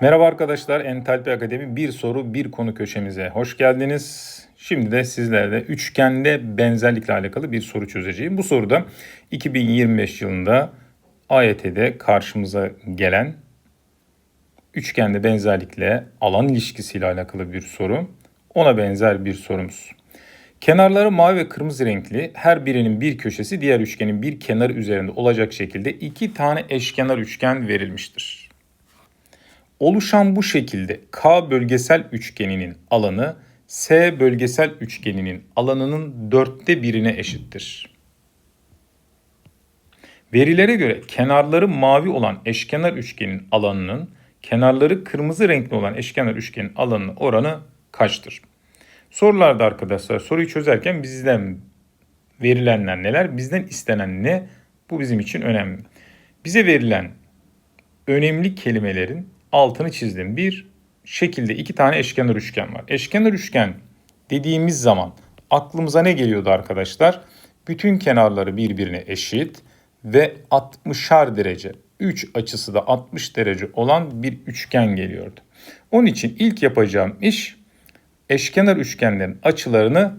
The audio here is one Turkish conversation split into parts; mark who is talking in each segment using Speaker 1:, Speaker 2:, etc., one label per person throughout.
Speaker 1: Merhaba arkadaşlar, Entalpi Akademi bir soru bir konu köşemize hoş geldiniz. Şimdi de sizlerle üçgende benzerlikle alakalı bir soru çözeceğim. Bu soruda 2025 yılında AYT'de karşımıza gelen üçgende benzerlikle alan ilişkisiyle alakalı bir soru. Ona benzer bir sorumuz. Kenarları mavi ve kırmızı renkli her birinin bir köşesi diğer üçgenin bir kenarı üzerinde olacak şekilde iki tane eşkenar üçgen verilmiştir. Oluşan bu şekilde K bölgesel üçgeninin alanı S bölgesel üçgeninin alanının dörtte birine eşittir. Verilere göre kenarları mavi olan eşkenar üçgenin alanının kenarları kırmızı renkli olan eşkenar üçgenin alanının oranı kaçtır? Sorularda arkadaşlar soruyu çözerken bizden verilenler neler, bizden istenen ne? Bu bizim için önemli. Bize verilen önemli kelimelerin altını çizdim. Bir şekilde iki tane eşkenar üçgen var. Eşkenar üçgen dediğimiz zaman aklımıza ne geliyordu arkadaşlar? Bütün kenarları birbirine eşit ve 60'ar derece, 3 açısı da 60 derece olan bir üçgen geliyordu. Onun için ilk yapacağım iş eşkenar üçgenlerin açılarını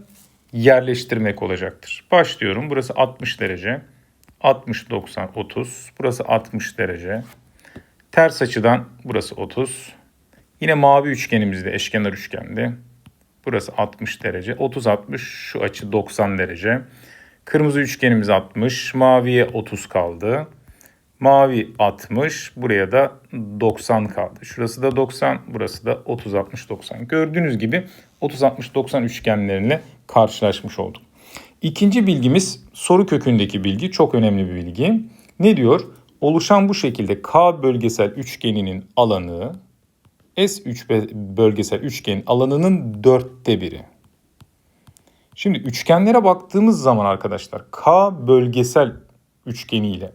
Speaker 1: yerleştirmek olacaktır. Başlıyorum. Burası 60 derece. 60 90 30. Burası 60 derece. Ters açıdan burası 30. Yine mavi üçgenimizde eşkenar üçgende. Burası 60 derece. 30 60 şu açı 90 derece. Kırmızı üçgenimiz 60. Maviye 30 kaldı. Mavi 60. Buraya da 90 kaldı. Şurası da 90. Burası da 30 60 90. Gördüğünüz gibi 30 60 90 üçgenlerine karşılaşmış olduk. İkinci bilgimiz soru kökündeki bilgi. Çok önemli bir bilgi. Ne diyor? Oluşan bu şekilde K bölgesel üçgeninin alanı S3 bölgesel üçgenin alanının dörtte biri. Şimdi üçgenlere baktığımız zaman arkadaşlar K bölgesel üçgeni ile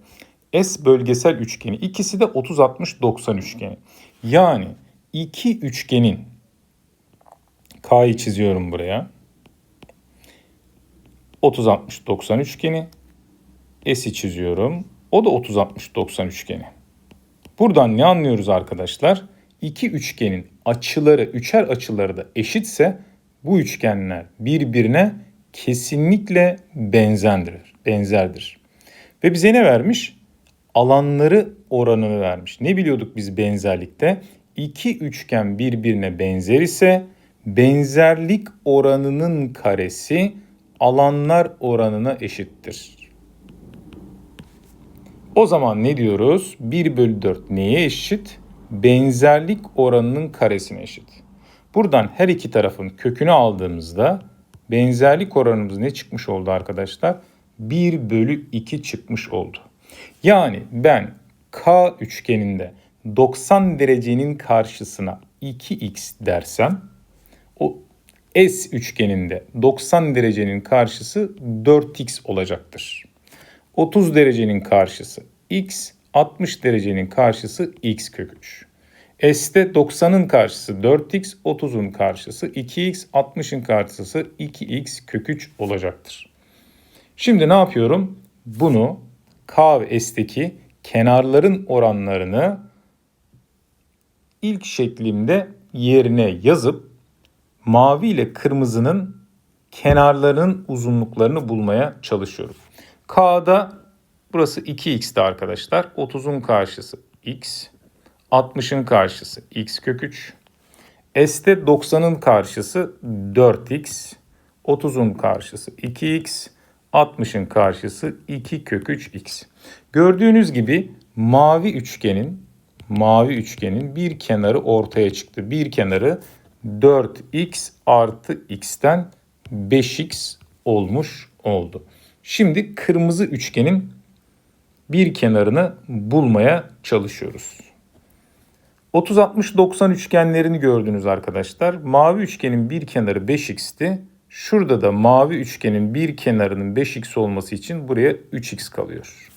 Speaker 1: S bölgesel üçgeni ikisi de 30-60-90 üçgeni. Yani iki üçgenin K'yı çiziyorum buraya. 30-60-90 üçgeni. S'i çiziyorum. O da 30-60-90 üçgeni. Buradan ne anlıyoruz arkadaşlar? İki üçgenin açıları, üçer açıları da eşitse bu üçgenler birbirine kesinlikle benzerdir. benzerdir. Ve bize ne vermiş? Alanları oranını vermiş. Ne biliyorduk biz benzerlikte? İki üçgen birbirine benzer ise benzerlik oranının karesi alanlar oranına eşittir. O zaman ne diyoruz? 1 bölü 4 neye eşit? Benzerlik oranının karesine eşit. Buradan her iki tarafın kökünü aldığımızda benzerlik oranımız ne çıkmış oldu arkadaşlar? 1 bölü 2 çıkmış oldu. Yani ben K üçgeninde 90 derecenin karşısına 2x dersem o S üçgeninde 90 derecenin karşısı 4x olacaktır. 30 derecenin karşısı x, 60 derecenin karşısı x kök 3. S'te 90'ın karşısı 4x, 30'un karşısı 2x, 60'ın karşısı 2x kök 3 olacaktır. Şimdi ne yapıyorum? Bunu K ve S'teki kenarların oranlarını ilk şeklimde yerine yazıp mavi ile kırmızının kenarlarının uzunluklarını bulmaya çalışıyorum. K'da burası 2x'ti arkadaşlar. 30'un karşısı x. 60'ın karşısı x kök 3. S'te 90'ın karşısı 4x. 30'un karşısı 2x. 60'ın karşısı 2 kök 3x. Gördüğünüz gibi mavi üçgenin mavi üçgenin bir kenarı ortaya çıktı. Bir kenarı 4x artı x'ten 5x olmuş oldu. Şimdi kırmızı üçgenin bir kenarını bulmaya çalışıyoruz. 30 60 90 üçgenlerini gördünüz arkadaşlar. Mavi üçgenin bir kenarı 5x'ti. Şurada da mavi üçgenin bir kenarının 5x olması için buraya 3x kalıyor.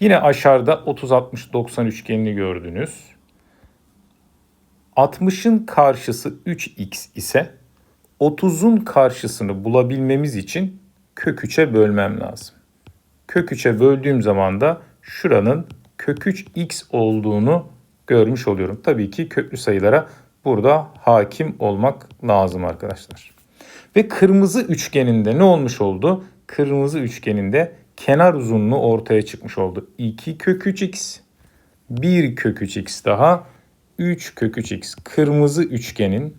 Speaker 1: Yine aşağıda 30 60 90 üçgenini gördünüz. 60'ın karşısı 3x ise 30'un karşısını bulabilmemiz için kök 3'e bölmem lazım. Kök 3'e böldüğüm zaman da şuranın kök 3 x olduğunu görmüş oluyorum. Tabii ki köklü sayılara burada hakim olmak lazım arkadaşlar. Ve kırmızı üçgeninde ne olmuş oldu? Kırmızı üçgeninde kenar uzunluğu ortaya çıkmış oldu. 2 kök 3x, 1 kök 3x daha 3 kök 3x. Kırmızı üçgenin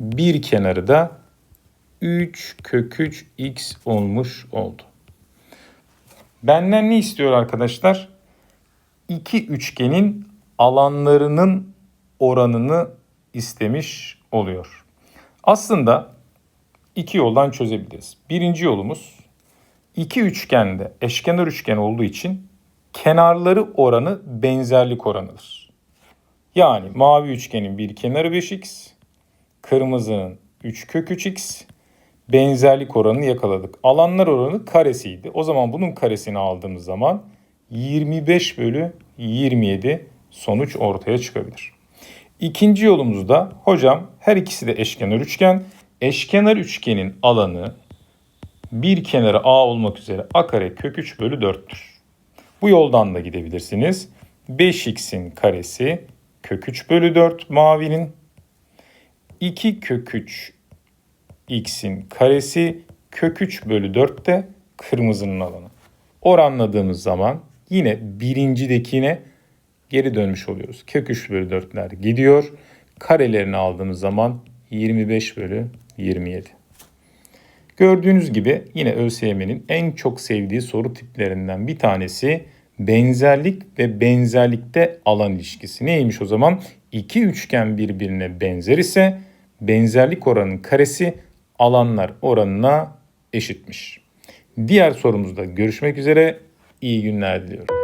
Speaker 1: bir kenarı da 3 kök 3 x olmuş oldu. Benden ne istiyor arkadaşlar? İki üçgenin alanlarının oranını istemiş oluyor. Aslında iki yoldan çözebiliriz. Birinci yolumuz iki üçgende eşkenar üçgen olduğu için kenarları oranı benzerlik oranıdır. Yani mavi üçgenin bir kenarı 5x, kırmızının 3 kök 3x, benzerlik oranını yakaladık. Alanlar oranı karesiydi. O zaman bunun karesini aldığımız zaman 25 bölü 27 sonuç ortaya çıkabilir. İkinci yolumuzda hocam her ikisi de eşkenar üçgen. Eşkenar üçgenin alanı bir kenarı a olmak üzere a kare kök 3 bölü 4'tür. Bu yoldan da gidebilirsiniz. 5x'in karesi kök 3 bölü 4 mavinin 2 kök 3 x'in karesi kök 3 bölü 4 de kırmızının alanı. Oranladığımız zaman yine birincidekine geri dönmüş oluyoruz. Kök 3 bölü 4'ler gidiyor. Karelerini aldığımız zaman 25 bölü 27. Gördüğünüz gibi yine ÖSYM'nin en çok sevdiği soru tiplerinden bir tanesi benzerlik ve benzerlikte alan ilişkisi. Neymiş o zaman? İki üçgen birbirine benzer ise benzerlik oranının karesi alanlar oranına eşitmiş. Diğer sorumuzda görüşmek üzere. İyi günler diliyorum.